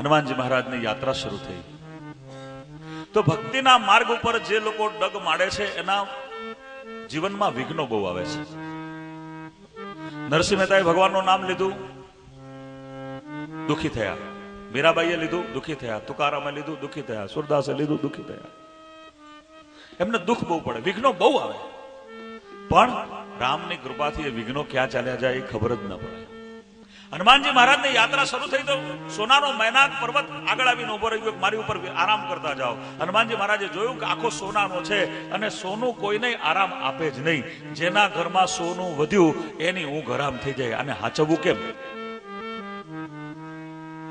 હનુમાનજી મહારાજની યાત્રા શરૂ થઈ. તો ભક્તિના માર્ગ ઉપર જે લોકો ડગ માડે છે, એના જીવનમાં વિઘ્નો બહુ આવે છે. નરસિંહ મહેતાએ ભગવાનનું નામ લીધું, દુખી થયા. મીરાબાઈએ લીધું, દુખી થયા. તુકારામે લીધું, દુખી થયા. સુરદાસે લીધું, દુખી થયા. એમને દુઃખ બહુ પડે. વિઘ્નો બહુ આવે. પણ રામની કૃપાથી એ વિઘ્નો ક્યાં ચાલ્યા જાય એ ખબર જ ન પડે. હનુમાનજી મહારાજની યાત્રા શરૂ થઈ તો સોનાનો મૈનાક પર્વત આગળ આવીને ઊભો રહ્યો મારી ઉપર આરામ કરતા જાઓ. હનુમાનજી મહારાજે જોયું કે આખો સોનાનો છે અને સોનું કોઈને આરામ આપે જ નહીં. જેના ઘરમાં સોનું વધ્યું, એની ઊંઘ હરામ થઈ જાય. અને હાચવવું કેમ?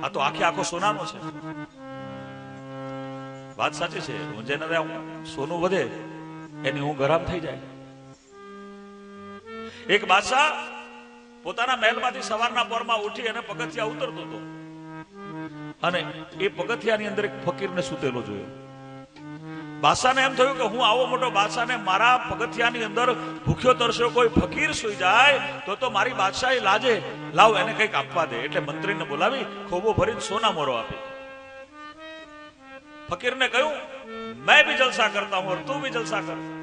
આ તો આખે આખો સોનાનો છે. વાત સાચી છે. હું જેને સોનું વધે, એની ઊંઘ હરામ થઈ જાય. એક બાદશાહ પોતાના મહેલમાંથી સવારના પોરમાં ઉઠી અને પગથિયા ઉતરતો હતો. અને એ પગથિયાની અંદર એક ફકીરને સૂતેલો જોયો. બાદશાહને એમ થયું કે હું આવો મોટો બાદશાહને મારા પગથિયાની અંદર ભૂખ્યો તરસ્યો, કોઈ ફકીર સુઈ જાય, તો તો મારી બાદશાહી લાજે. લાવ, એને કંઈક આપવા દે. એટલે મંત્રીને બોલાવી, ખોબો ભરીને સોના મોરો આપી. ફકીરને કહ્યું, મેં ભી જલસા કરતા હું, તું ભી જલસા કર.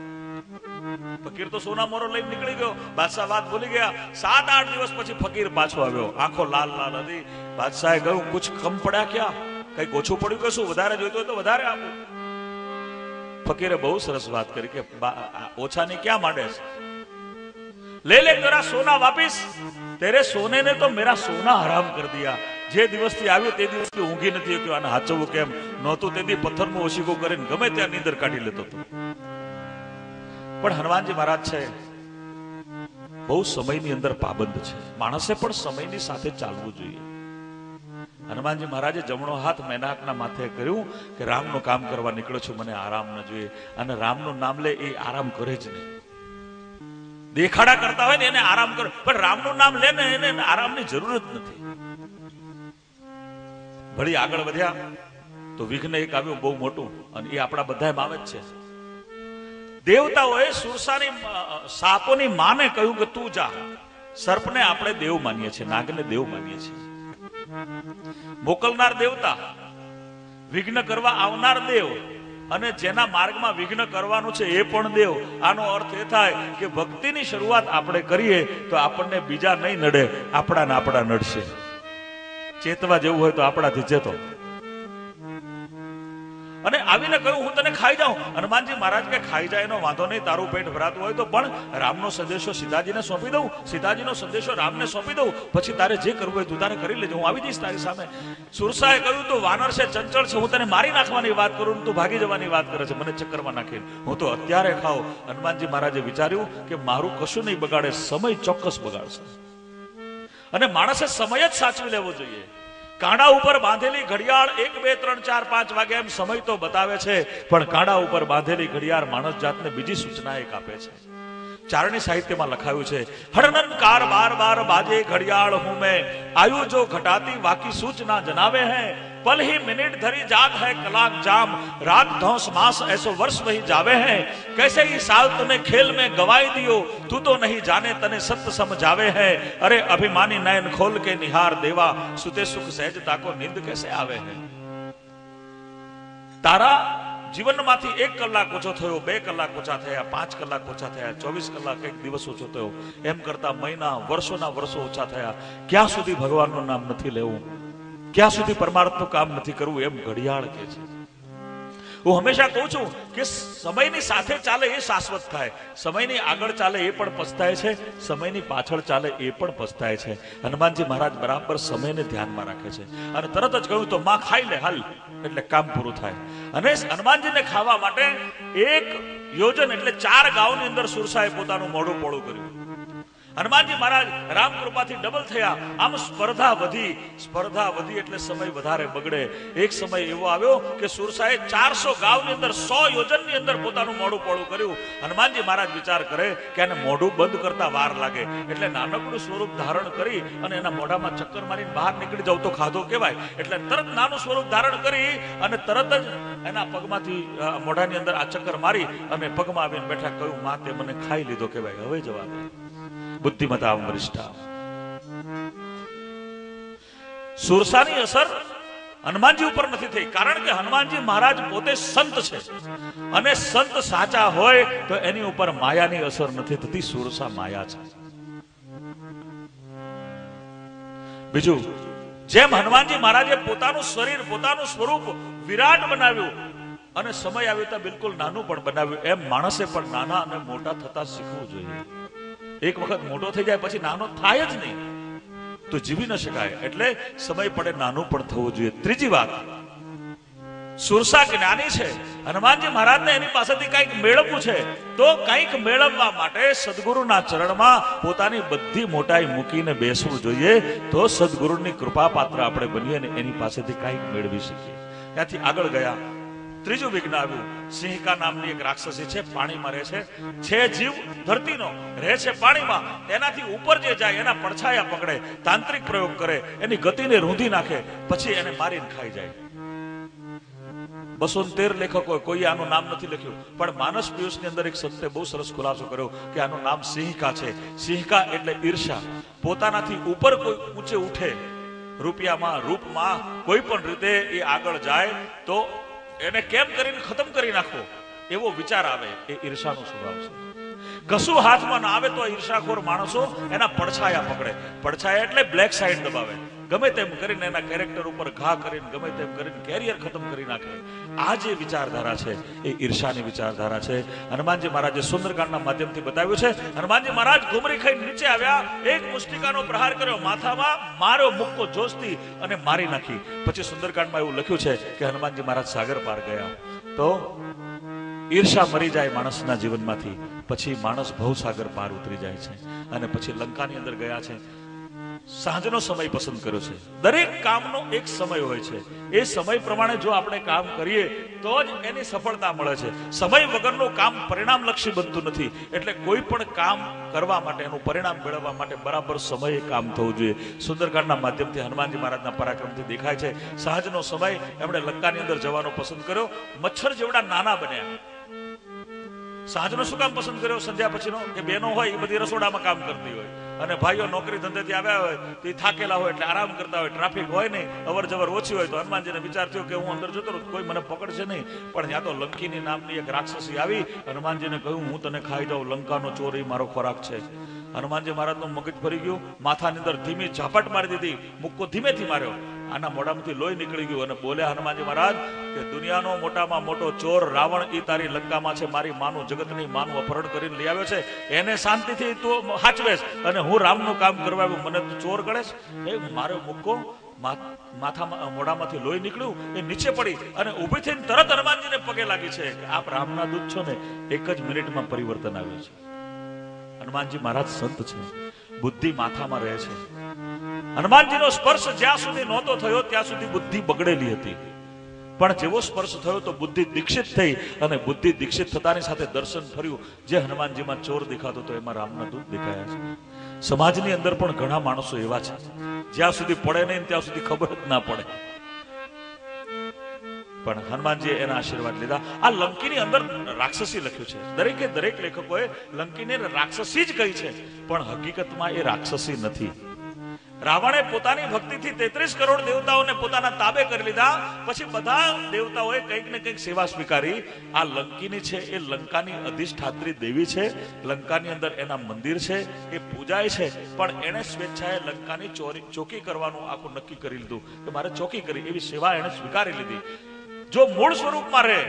ફકીર તો સોના મોરો લઈને નીકળી ગયો. બાદશાહ વાત ભૂલી ગયા. સાત, આઠ દિવસ પછી ફકીર પાછો આવ્યો. આંખો લાલ લાલ હતી. બાદશાહે કહ્યું, કુછ કમ પડ્યા ક્યાં? કઈ ઓછું પડ્યું કે શું? વધારે જોઈતું હોય તો વધારે આપો. ફકીરે બહુ સરસ વાત કરી કે ઓછાની ક્યાં માંડે છે? લે લે, તારા સોના વાપીસ. તેરે સોને ને તો મેરા સોના હરામ કરી દિયા. જે દિવસથી આવ્યો તે દિવસથી ઊંઘી નથી શક્યો. આને હાચવવું કેમ? નહોતું તેથી પથ્થર પથ્થરનું ઓશીકો કરીને ગમે ત્યાં નીંદર કાઢી લેતો હતો. પણ હનુમાનજી મહારાજ છે, બહુ સમયની અંદર પાબંદ છે. માણસે પણ સમયની સાથે ચાલવું જોઈએ. હનુમાનજી મહારાજે જમણો હાથ મેનાકના માથે કર્યું કે રામનું કામ કરવા નીકળો છું, મને આરામ ન જોઈએ. અને રામનું નામ લે, એ આરામ કરે જ નહીં. દેખાડા કરતા હોય ને એને આરામ કરે. પણ રામનું નામ લે ને એને આરામની જરૂર જ નથી. વળી આગળ વધ્યા, તો વિઘ્ન એક આવ્યું બહુ મોટું. અને એ આપણા બધા આવે જ છે. દેવતાઓએ સુરસાની સાપોની માને કહ્યું કે તું જા. સર્પને આપણે દેવ માનીએ છીએ, નાગને દેવ માનીએ છીએ. મોકલનાર દેવતા, વિઘ્ન કરવા આવનાર દેવ અને જેના માર્ગમાં વિઘ્ન કરવાનું છે એ પણ દેવ. આનો અર્થ એ થાય કે ભક્તિની શરૂઆત આપણે કરીએ તો આપણને બીજા નહીં નડે આપણા ને આપણા નડશે. ચેતવા જેવું હોય તો આપણાથી ચેતો. અને આવીને કહ્યું, હું તને ખાઈ જાઉં. હનુમાનજી મહારાજ કે, ખાઈ જાય એનો વાંધો નહીં, તારું પેટ ભરાતું હોય તો પણ રામનો સંદેશો સીતાજીને સોંપી દઉં, સીતાજીનો સંદેશો રામને સોંપી દઉં, પછી તારે જે કરવું હોય તું તારે કરી લેજો, હું આવી જઈશ તારી સામે. સુરસાએ કહ્યું, તું વાનર છે, ચંચળ છે, હું તને મારી નાખવાની વાત કરું તું ભાગી જવાની વાત કરે છે, મને ચક્કરમાં નાખી હું તો અત્યારે ખાઉં. હનુમાનજી મહારાજે વિચાર્યું કે, મારું કશું નહીં બગાડે, સમય ચોક્કસ બગાડશે. અને માણસે સમય જ સાચવી લેવો જોઈએ. કાંડા ઉપર બાંધેલી ઘડિયાળ એક, બે, ત્રણ, ચાર, પાંચ વાગે એમ સમય તો બતાવે છે, પણ કાંડા ઉપર બાંધેલી ઘડિયાળ માણસ જાતને બીજી સૂચના એક આપે છે. ચારણી સાહિત્યમાં લખાયું છે, હરનન કાર બાર બાર બાજે ઘડિયાળ હું મેં. આયુ જો ઘટાતી બાકી સૂચના જનાવે હૈ पल ही मिनट धरी जाग है कलाक जाम रात धौस मास ऐसो वर्ष वही जावे हैं कैसे ही साल तूने खेल में गवाई दियो तू तो नहीं जाने तने सत्य समझावे है अरे अभिमानी नयन खोल के निहार देवा सुते सुख सहजता को नींद कैसे आवे है તારા જીવનમાંથી એક કલાક ઓછો થયો બે કલાક ઓછા થયા પાંચ કલાક ઓછા થયા ચોવીસ કલાક એક દિવસ ઓછો થયો એમ કરતા મહિના વર્ષોના વર્ષો ઓછા થયા ક્યાં સુધી ભગવાનનું નામ નથી લેવું ક્યાં સુધી પરમાર્થનું કામ નથી કરવું, એમ ઘડિયાળ કે છે. હું હંમેશા કહું છું કે સમયની સાથે ચાલે એ શાશ્વત થાય. સમયની આગળ ચાલે એ પણ પસ્તાય છે, સમયની પાછળ ચાલે એ પણ પસ્તાય છે. હનુમાનજી મહારાજ બરાબર સમયને ધ્યાનમાં રાખે છે. અને તરત જ કહ્યું, તો માં ખાઈ લે, હાલ. એટલે કામ પૂરું થાય. અને હનુમાનજીને ખાવા માટે એક યોજન એટલે ચાર ગાઉની અંદર સુરસાએ પોતાનું મોઢું પોળું કર્યું. હનુમાનજી મહારાજ રામ કૃપાથી ડબલ થયા. આમ સ્પર્ધા વધી. સ્પર્ધા વધી એટલે સમય વધારે બગડે. એક સમય એવો આવ્યો કે સુરસાએ ચારસો ગાવની અંદર, સો યોજનની અંદર પોતાનું મોઢું પોળું કર્યું. હનુમાનજી મહારાજ વિચાર કરે કે આને મોઢું બંધ કરતા વાર લાગે. એટલે નાનકડું સ્વરૂપ ધારણ કરી અને એના મોઢામાં ચક્કર મારીને બહાર નીકળી જાવ તો ખાધો કહેવાય. એટલે તરત નાનું સ્વરૂપ ધારણ કરી અને તરત જ એના પગમાંથી મોઢાની અંદર આ ચક્કર મારી અને પગમાં આવીને બેઠા કહ્યું માતે મને ખાઈ લીધો કહેવાય. હવે જવા દે બુદ્ધિમતા વરિષ્ઠા સુરસાની અસર હનુમાનજી ઉપર નથી થઈ. કારણ કે હનુમાનજી મહારાજ પોતે સંત છે. અને સંત સાચા હોય તો એની ઉપર માયાની અસર નથી થતી. સુરસા માયા છે. બીજું, જેમ હનુમાનજી મહારાજે પોતાનું શરીર, પોતાનું સ્વરૂપ વિરાટ બનાવ્યું અને સમય આવ્યો ત્યાં બિલકુલ નાનું પણ બનાવ્યું. એમ માણસે પણ નાના અને મોટા થતા શીખવું જોઈએ. એક વખત મોટો થઈ જાય પછી નાનો થાય જ નહીં. તો જીવી ન શકાય. એટલે સમય પડે નાનું પણ થવું જોઈએ. ત્રીજી વાત, સુરસા જ્ઞાની છે. હનુમાનજી મહારાજને એની પાસેથી કંઈક મેળવવું છે. તો કંઈક મેળવવા માટે સદગુરુના ચરણમાં પોતાની બધી મોટાઈ મૂકીને બેસવું જોઈએ. તો સદગુરુની કૃપા પાત્ર આપણે બનીએ અને એની પાસેથી કંઈક મેળવી શકીએ. ત્યાંથી આગળ ગયા. ત્રીજું વિઘ્ન આવ્યું. સિંહકા નામની એક રાક્ષસી છે, પાણીમાં રહે છે. છે જીવ ધરતીનો, રહે છે પાણીમાં. એનાથી ઉપર જે જાય, એના પડછાયા પકડે, તાંત્રિક પ્રયોગ કરે, એની ગતિને રૂંધી નાખે, પછી એને મારીને ખાઈ જાય. બસો તેર લેખકો કોઈ આનું નામ નથી લખ્યું, પણ માનસ પિયુષની અંદર એક સંતે બહુ સરસ ખુલાસો કર્યો કે આનું નામ સિંહકા છે. સિંહકા એટલે ઈર્ષા. પોતાનાથી ઉપર કોઈ ઊંચે ઉઠે, રૂપિયામાં, રૂપમાં, કોઈ પણ રીતે એ આગળ જાય, તો એને કેમ કરીને ખતમ કરી નાખવો? એવો વિચાર આવે, એ ઈર્ષાનો સ્વભાવ છે. કશું હાથમાં ના આવે તો ઈર્ષાખોર માણસો એના પડછાયા પકડે. પડછાયા એટલે બ્લેક સાઈડ દબાવે. ગમે તેમ કરીને એના કેરેક્ટર ઉપર ઘા કરીને, ગમે તેમ કરીને કેરિયર ખતમ કરી નાખે. આ જે વિચારધારા છે, એ ઈર્ષાની વિચારધારા છે. હનુમાનજી મહારાજે સુંદરકાંડના માધ્યમથી બતાવ્યું છે, હનુમાનજી મહારાજ ઘુમરી ખાઈ નીચે આવ્યા, એક મુષ્ટિકાનો પ્રહાર કર્યો. માથામાં માર્યો મુક્કો જોશથી અને મારી નાખી. પછી સુંદરકાંડમાં એવું લખ્યું છે કે હનુમાનજી મહારાજ સાગર પાર ગયા. તો ઈર્ષા મરી જાય માણસના જીવનમાંથી, પછી માણસ ભવસાગર પાર ઉતરી જાય છે અને પછી લંકાની અંદર ગયા છે. સાંજનો સમય પસંદ કર્યો છે. દરેક કામનો એક સમય હોય છે. એ સમય પ્રમાણે જો આપણે કામ કરીએ, તો જ એની સફળતા મળે છે. સમય વગરનું કામ પરિણામલક્ષી બનતું નથી. એટલે કોઈ પણ કામ કરવા માટે, એનું પરિણામ મેળવવા માટે બરાબર સમયે કામ થવું જોઈએ. સુંદરકાંડના માધ્યમથી હનુમાનજી મહારાજના પરાક્રમથી દેખાય છે. સાંજનો સમય એમણે લંકાની અંદર જવાનો પસંદ કર્યો. મચ્છર જેવડા નાના બન્યા. સાંજનો શું કામ પસંદ કર્યો? સંધ્યા પછીનો? કે બહેનો હોય, એ બધી રસોડામાં કામ કરતી હોય. અને ભાઈઓ, નોકરી ધંધેથી આવ્યા હોય તો થાકેલા હોય એટલે આરામ કરતા હોય, ટ્રાફિક હોય નહીં અવર જવર ઓછી હોય તો હનુમાનજીને વિચાર થયો કે હું અંદર જતો રહું કોઈ મને પકડશે નહીં. પણ ત્યાં તો લંકીની નામની એક રાક્ષસી આવી, હનુમાનજીને કહ્યું, હું તને ખાઈ જાઉં, લંકાનો ચોર એ મારો ખોરાક છે. હનુમાનજી મહારાજનું મગજ ફરી ગયું, માથાની અંદર ધીમી ઝાપટ મારી દીધી, મુક્કો ધીમેથી માર્યો. આના મોઢામાંથી લોહી નીકળી ગયું અને બોલ્યા હનુમાનજી મહારાજ કે દુનિયાનો મોટામાં મોટો ચોર રાવણ ઈ તારી લંકામાં છે, મારી માનું જગતની માનું અપહરણ કરીને લઈ આવ્યો છે. એને શાંતિથી તું હાચવેશ અને હું રામનું કામ કરવા આવ્યું. મને તું ચોર ગણેશ એ મારો મુક્કો માથામાં મોઢામાંથી લોહી નીકળ્યું, એ નીચે પડી અને ઊભી થઈને તરત હનુમાનજીને પગે લાગી છે કે આપ રામના દૂત છો ને, એક જ મિનિટમાં પરિવર્તન આવ્યું છે. હનુમાનજી મહારાજ સંત છે. બુદ્ધિ માથામાં રહે છે. હનુમાનજીનો સ્પર્શ જ્યાં સુધી નહોતો થયો, ત્યાં સુધી બુદ્ધિ બગડેલી હતી. પણ જેવો સ્પર્શ થયો તો બુદ્ધિ દીક્ષિત થઈ અને બુદ્ધિ દીક્ષિત થતાની સાથે દર્શન ફર્યું. જે હનુમાનજીમાં ચોર દેખાતો તો એમાં રામના દૂત દેખાયા છે. સમાજની અંદર પણ ઘણા માણસો એવા છે. જ્યાં સુધી પડે નહીં ત્યાં સુધી ખબર જ ના પડે. પણ હનુમાનજીએ એના આશીર્વાદ લીધા. આ લંકીની અંદર રાક્ષસી લખ્યું છે. દરેકે દરેક લેખકોએ લંકીને રાક્ષસી જ કહી છે. પણ હકીકતમાં એ રાક્ષસી નથી. રાવણે પોતાની ભક્તિથી તેત્રીસ કરોડ દેવતાઓને પોતાના તાબે કરી લીધા. પછી બધા દેવતાઓએ કંઈક ને કંઈક સેવા સ્વીકારી. આ લંકીની છે, એ લંકાની અધિષ્ઠાત્રી દેવી છે. લંકાની અંદર એના મંદિર છે, એ પૂજાય છે. પણ એણે સ્વેચ્છાએ લંકાની ચોરી, ચોકી કરવાનું આખું નક્કી કરી લીધું કે મારે ચોકી કરી, એવી સેવા એણે સ્વીકારી લીધી. જો મૂળ સ્વરૂપમાં રહે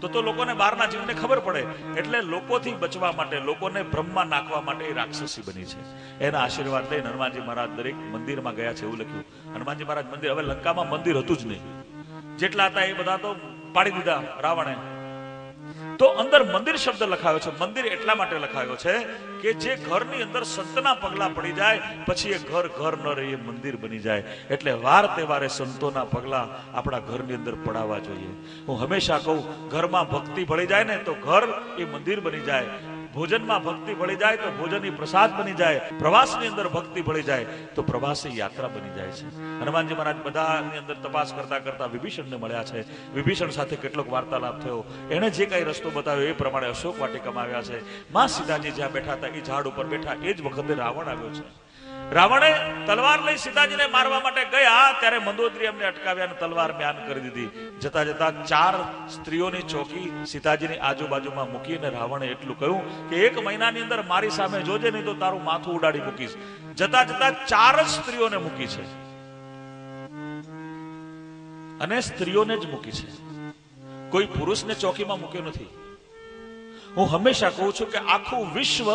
તો તો લોકોને બહારના જીવને ખબર પડે. એટલે લોકોથી બચવા માટે, લોકોને ભ્રમમાં નાખવા માટે એ રાક્ષસી બની છે. એના આશીર્વાદ લઈને હનુમાનજી મહારાજ દરેક મંદિરમાં ગયા છે, એવું લખ્યું. હનુમાનજી મહારાજ મંદિર, હવે લંકામાં મંદિર હતું જ નહીં. જેટલા હતા એ બધા તો પાડી દીધા રાવણે. તો અંદર મંદિર શબ્દ લખાયો છે. મંદિર એટલા માટે લખાયો છે કે જે ઘરની અંદર સંતના પગલા પડી જાય, પછી એ ઘર ઘર ન રહે મંદિર બની જાય. એટલે વાર તહેવારે સંતોના પગલા આપણા ઘરની અંદર પડાવવા જોઈએ. હું હંમેશા કહું, ઘરમાં ભક્તિ ભળી જાય ને તો ઘર એ મંદિર બની જાય. ભોજનમાં ભક્તિ ભળી જાય તો ભોજન પ્રસાદ બની જાય, પ્રવાસની અંદર ભક્તિ ભળી જાય તો પ્રવાસ યાત્રા બની જાય છે. હનુમાનજી મહારાજ બધાની અંદર તપાસ કરતા કરતા વિભીષણને મળ્યા છે. વિભીષણ સાથે કેટલોક વાર્તાલાપ થયો. એણે જે કઈ રસ્તો બતાવ્યો એ પ્રમાણે અશોક વાટિકામાં આવ્યા છે. માં સીતાજી જ્યાં બેઠા હતા, એ ઝાડ ઉપર બેઠા, એ જ વખતે રાવણ આવ્યો છે. રાવણે તલવાર લઈ સીતાજીને મારવા માટે ગયા, ત્યારે મંદોદરી એમને અટકાવ્યા અને તલવાર મ્યાન કરી દીધી. જતા જતા ચાર સ્ત્રીઓની ચોકી સીતાજીની આજુબાજુમાં મૂકીને રાવણે એટલું કહ્યું કે એક મહિનાની અંદર મારી સામે જોજે, નહીં તો તારું માથું ઉડાડી મૂકીશ. જતા જતા ચાર જ સ્ત્રીઓને મૂકી છે. અને સ્ત્રીઓને જ મૂકી છે. કોઈ પુરુષને ચોકીમાં મૂક્યો નથી. હું હંમેશા કહું છું કે આખું વિશ્વ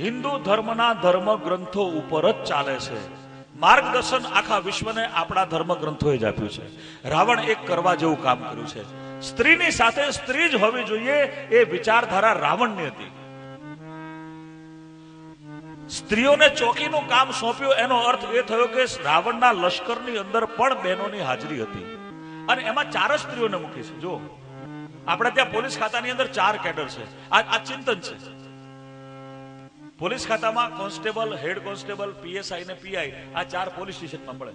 હિન્દુ ધર્મના ધર્મ ગ્રંથો ઉપર જ ચાલે છે. માર્ગદર્શન આખા વિશ્વને આપણા ધર્મ ગ્રંથોએ જ આપ્યું છે. રાવણ એક કરવા જેવું કામ કર્યું છે. સ્ત્રીની સાથે સ્ત્રી જ હોવી જોઈએ એ વિચારધારા રાવણની હતી. સ્ત્રીઓને ચોકીનું કામ સોંપ્યું એનો અર્થ એ થયો કે રાવણના લશ્કરની અંદર પણ બહેનોની હાજરી હતી. અને એમાં ચાર સ્ત્રીઓને મૂકી છે. જો આપણે ત્યાં પોલીસ ખાતાની અંદર ચાર કેડર છે. આ ચિંતન છે. પોલીસ ખાતામાં કોન્સ્ટેબલ, હેડ કોન્સ્ટેબલ, પીએસઆઈ ને પીઆઈ, આ ચાર પોલીસ સ્ટેશનમાં મળે.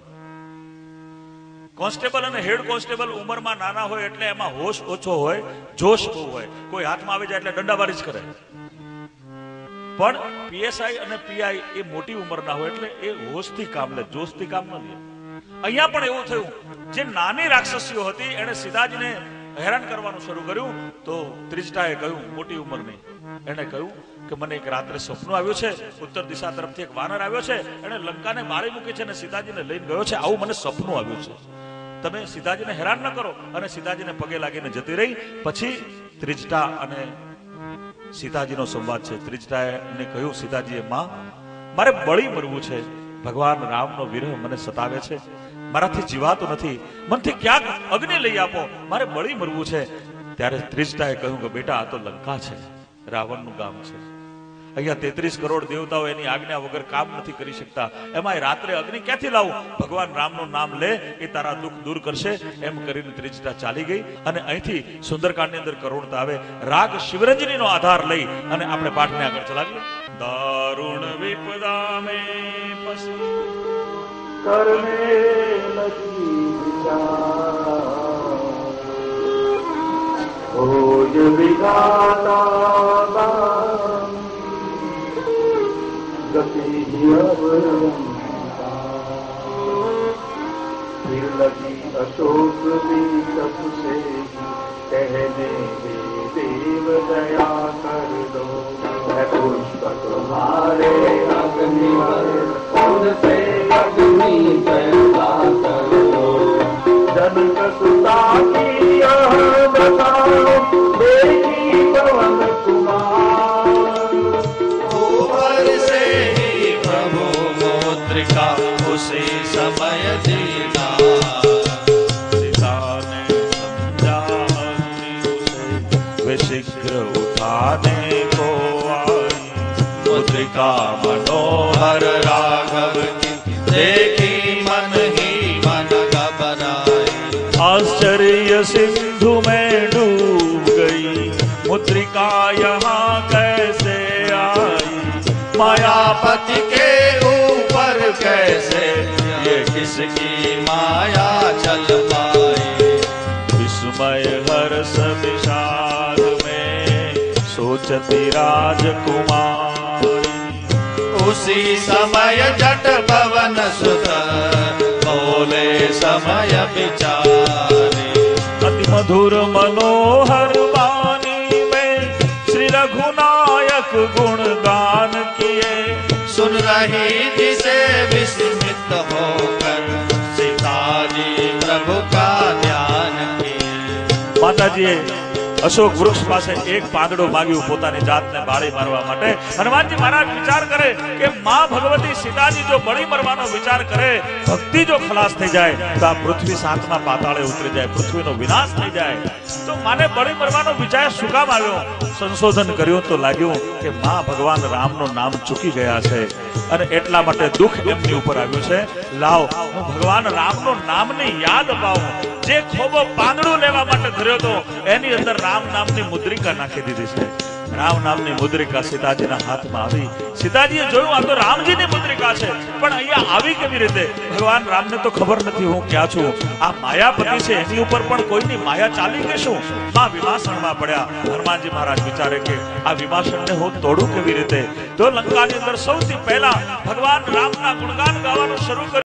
કોન્સ્ટેબલ અને હેડ કોન્સ્ટેબલ ઉંમરમાં નાના હોય એટલે એમાં હોશ ઓછો હોય, જોશ બહુ હોય. કોઈ હાથમાં આવી જાય એટલે દંડાબારી જ કરે. પણ પીએસઆઈ અને પીઆઈ એ મોટી ઉંમરના હોય એટલે એ હોશથી કામ લે, જોશથી કામ ન લે. અહીંયા પણ એવું થયું, જે નાની રાક્ષસીઓ હતી, એણે ને હેરાન કરવાનું શરૂ કર્યું, તો ત્રિજટાએ કહ્યું, મોટી ઉંમરની. એણે કહ્યું કે મને એક રાત્રે સ્વપ્ન આવ્યું છે, ઉત્તર દિશા તરફથી એક વાનર આવ્યો છે, એણે લંકાને મારી મૂકી છે અને સીતાજીને લઈને ગયો છે. આવું મને સપનું આવ્યું છે. તમે સીતાજીને હેરાન ન કરો અને સીતાજીને પગે લાગીને જતી રહી. પછી ત્રિજટા અને સીતાજીનો સંવાદ છે. ત્રિજટાએ કહ્યું, સીતાજીએ, માં, મારે બળી મરવું છે. ભગવાન રામનો વિરહ મને સતાવે છે. મારાથી જીવાતું નથી. મનથી ક્યાંક અગ્નિ લઈ આપો. મારે બળી મરવું છે. ત્યારે ત્રિજટાએ કહ્યું કે, બેટા, આ તો લંકા છે. રાવણનું ગામ છે. અહીંયા તેત્રીસ કરોડ દેવતાઓ એની આજ્ઞા વગર કામ નથી કરી શકતા. એમાં રાત્રે અગ્નિ ક્યાંથી લાવું? ભગવાન રામનું નામ લે, એ તારા દુઃખ દૂર કરશે. એમ કરીને ત્રિજટા ચાલી ગઈ અને અહીંથી સુંદરકાંડની અંદર કરુણતા આવે. રાગ શિવરંજનીનો આધાર લઈ અને આપણે પાઠને આગળ ચલાવીએ. દારુણ વિપદા મે પસી લગી વિચાર. હોય વિધાતા फिर लगी अशोक भी तब से कहने दे देव दया कर दो मैं पुष्प तुम्हारे उठाने को आई। मुद्रिका मनोहर राघव की देखी मन ही मन घबराए आश्चर्य सिंधु में डूब गई। मुद्रिका यहाँ कैसे आई? मायापति के ऊपर कैसे? ये किसकी माया चल पाए विस्मय हर्ष विषाद सोचते राजकुमार। उसी समय जट भवन सुत बोले समय विचारे। अति मधुर मनोहर वाणी में श्री रघुनायक गुण गान किए। सुन रही जिसे विस्मित होकर सीता जी प्रभु का ध्यान किए। माता जी અશોક વૃક્ષ પાસે એક પાંદડો માગ્યું પોતાની જાતને બાળી મારવા માટે. હનુમાનજી મહારાજ વિચાર કરે કે માં ભગવતી સીતાજી જો બળી મરવાનો વિચાર કરે, ભક્તિ જો ખલાસ થઈ જાય, તો આ પૃથ્વી સાતમા પાતાળે ઉતરી જાય, પૃથ્વીનો વિનાશ થઈ જાય. તો માને બળી મરવાનો વિચાર શું કામ આવ્યો? સંશોધન કર્યું તો લાગ્યું કે માં ભગવાન રામનું નામ ચૂકી ગયા છે અને એટલા માટે દુઃખ એમની ઉપર આવ્યું છે. લાવ, હું ભગવાન રામનું નામની યાદ અપાવું. જે ખોબો પાંદડું લેવા માટે ધર્યો હતો, એની અંદર રામ નામની મુદ્રિકા નાખી દીધી છે. રામ નામની મુદ્રિકા સીતાજીના હાથમાં આવી. સીતાજીએ જોયું, આ તો રામજીની મુદ્રિકા છે. પણ અહીંયા આવી કેવી રીતે? ભગવાન રામને તો ખબર નથી, હું ક્યાં છું? આ માયાપતિ છે, એની ઉપર પણ કોઈની માયા ચાલી કે શું? માં વિભાષણમાં પડ્યા. હનુમાનજી મહારાજ વિચારે કે, આ વિભાષણને હું તોડું કેવી રીતે? તો લંકાની અંદર સૌથી પહેલા ભગવાન રામના ગુણગાન ગાવાનું શરૂ